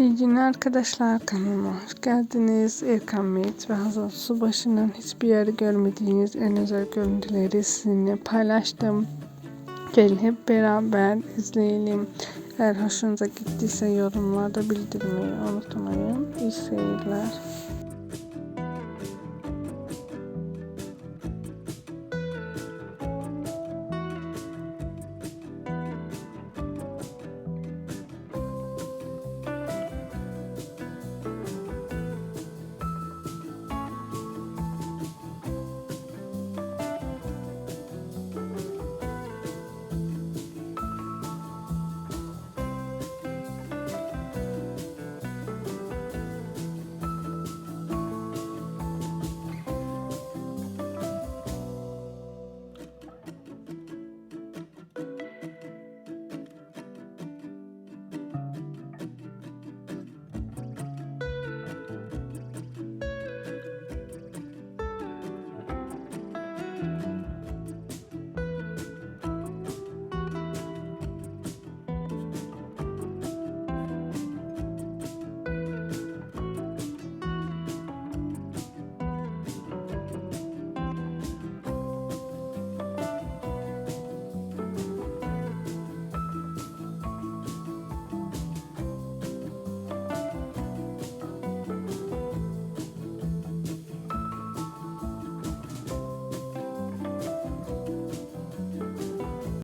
İyi günler arkadaşlar kanalıma hoş geldiniz. Erkan Meyit ve Hazal Subaşı'nın hiçbir yerde görmediğiniz en özel görüntüleri sizinle paylaştım. Gelin hep beraber izleyelim. Eğer hoşunuza gittiyse yorumlarda bildirmeyi unutmayın. İyi seyirler.